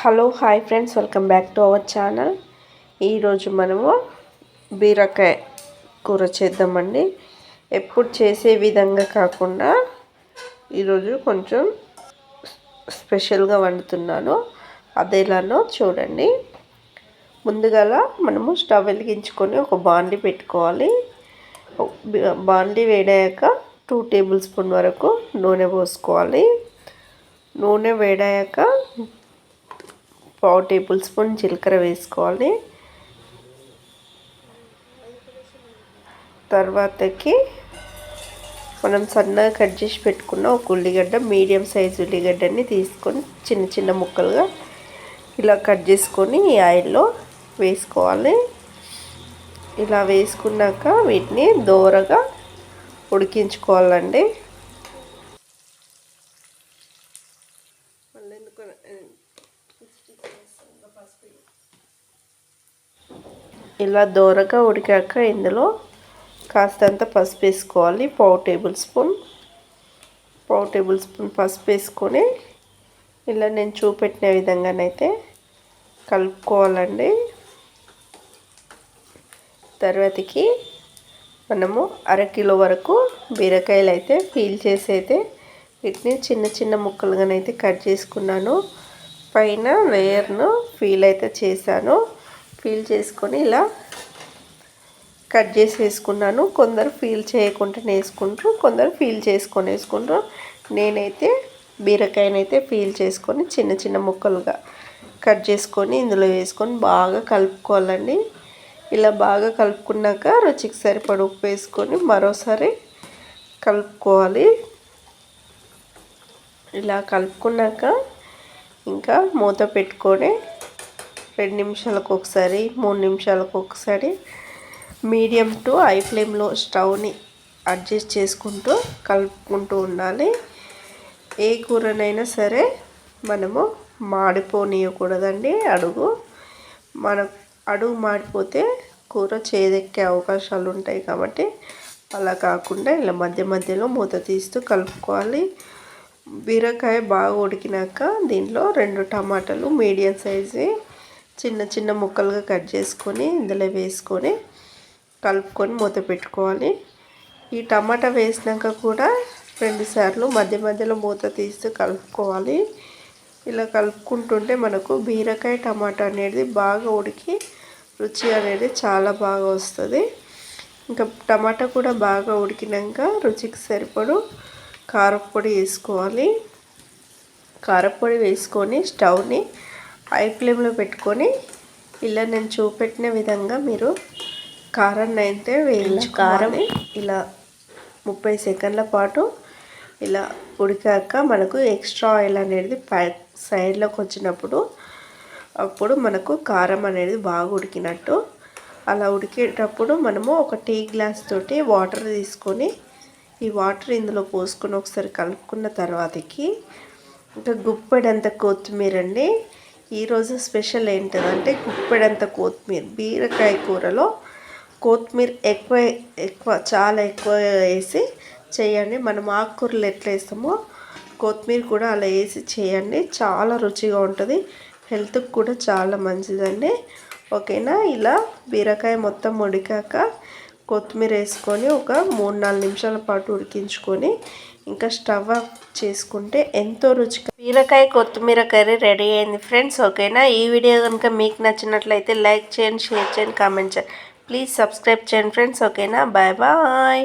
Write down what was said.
Hello hi friends welcome back to our channel. ఈరోజు మనము బీరకాయ కూర చేద్దామండి. ఎప్పుడు చేసే విధంగా కాకుండా ఈరోజు కొంచెం స్పెషల్గా వండుతున్నాను. అదేలానో చూడండి. ముందుగా మనము స్టవ్ వెలిగించుకొని ఒక బాండి పెట్టుకోవాలి. బాండి వేడాక టూ టేబుల్ స్పూన్ వరకు నూనె పోసుకోవాలి. నూనె వేడాక పావు టేబుల్ స్పూన్ జీలకర్ర వేసుకోవాలి. తర్వాతకి మనం సన్నగా కట్ చేసి పెట్టుకున్న ఒక ఉల్లిగడ్డ మీడియం సైజ్ ఉల్లిగడ్డని తీసుకొని చిన్న చిన్న ముక్కలుగా ఇలా కట్ చేసుకొని ఈ ఆయిల్లో వేసుకోవాలి. ఇలా వేసుకున్నాక వీటిని దోరగా ఉడికించుకోవాలండి. ఇలా దోరగా ఉడికాక ఇందులో కాస్తంత పసుపు వేసుకోవాలి. పావు టేబుల్ స్పూన్. పావు టేబుల్ స్పూన్ పసుపు వేసుకొని ఇలా నేను చూపెట్టిన విధంగానైతే కలుపుకోవాలండి. తర్వాతకి మనము అరకిలో వరకు బీరకాయలు అయితే పీల్ చేసి అయితే వీటిని చిన్న చిన్న ముక్కలుగానైతే కట్ చేసుకున్నాను. పైన లేయర్ను ఫీల్ అయితే చేశాను. ఫీల్ చేసుకొని ఇలా కట్ చేసి వేసుకున్నాను కొందరు ఫీల్ చేయకుండా వేసుకుంటారు కొందరు ఫీల్ చేసుకొని వేసుకుంటారు నేనైతే బీరకాయనైతే ఫీల్ చేసుకొని చిన్న చిన్న ముక్కలుగా కట్ చేసుకొని ఇందులో వేసుకొని బాగా కలుపుకోవాలండి. ఇలా బాగా కలుపుకున్నాక రుచికి సరిపడ ఉప్పు వేసుకొని మరోసారి కలుపుకోవాలి. ఇలా కలుపుకున్నాక ఇంకా మూత పెట్టుకొని రెండు నిమిషాలకు ఒకసారి మూడు నిమిషాలకు ఒకసారి మీడియం టు హై ఫ్లేమ్లో స్టవ్ని అడ్జస్ట్ చేసుకుంటూ కలుపుకుంటూ ఉండాలి. ఏ కూరనైనా సరే మనము మాడిపోనీయకూడదండి అడుగు. మన అడుగు మాడిపోతే కూర చేదెక్కే అవకాశాలు ఉంటాయి కాబట్టి అలా కాకుండా ఇలా మధ్య మధ్యలో మూత తీస్తూ కలుపుకోవాలి. బీరకాయ బాగా ఉడికినాక దీంట్లో రెండు టమాటాలు మీడియం సైజు చిన్న చిన్న ముక్కలుగా కట్ చేసుకొని ఇందులో వేసుకొని కలుపుకొని మూత పెట్టుకోవాలి. ఈ టమాటా వేసినాక కూడా రెండుసార్లు మధ్య మధ్యలో మూత తీస్తూ కలుపుకోవాలి. ఇలా కలుపుకుంటుంటే మనకు బీరకాయ టమాటా అనేది బాగా ఉడికి రుచి అనేది చాలా బాగా వస్తుంది. ఇంకా టమాటా కూడా బాగా ఉడికినాక రుచికి సరిపడు కారపొడి వేసుకోవాలి. కారపొడి వేసుకొని స్టవ్ని హై ఫ్లేమ్లో పెట్టుకొని ఇలా నేను చూపెట్టిన విధంగా మీరు కారాన్ని అయితే వేయించు కారం. ఇలా ముప్పై సెకండ్ల పాటు ఇలా ఉడికాక మనకు ఎక్స్ట్రా ఆయిల్ అనేది సైడ్లోకి వచ్చినప్పుడు అప్పుడు మనకు కారం అనేది బాగా ఉడికినట్టు. అలా ఉడికేటప్పుడు మనము ఒక టీ గ్లాస్ తోటి వాటర్ తీసుకొని ఈ వాటర్ ఇందులో పోసుకొని ఒకసారి కలుపుకున్న తర్వాతకి ఇంకా గుప్పెడంత కొత్తిమీర అండి ఈరోజు స్పెషల్ ఏంటంటే కుప్పెడంత కొత్తిమీర. బీరకాయ కూరలో కొత్తిమీర ఎక్కువ ఎక్కువ చాలా ఎక్కువ వేసి చేయండి. మనం ఆకుకూరలు ఎట్లా వేస్తామో కొత్తిమీర కూడా అలా వేసి చేయండి. చాలా రుచిగా ఉంటుంది. హెల్త్కి కూడా చాలా మంచిదండి. ఓకేనా? ఇలా బీరకాయ మొత్తం ఉడికాక కొత్తిమీర వేసుకొని ఒక మూడు నాలుగు నిమిషాల పాటు ఉడికించుకొని ఇంకా స్టవ్ ఆఫ్ చేసుకుంటే ఎంతో రుచిగా బీరకాయ కొత్తిమీర కర్రీ రెడీ అయింది ఫ్రెండ్స్ ఓకేనా? ఈ వీడియో కనుక మీకు నచ్చినట్లయితే లైక్ చేయండి షేర్ చేయండి కామెంట్ చేయండి. ప్లీజ్ సబ్స్క్రైబ్ చేయండి ఫ్రెండ్స్ ఓకేనా? Bye bye.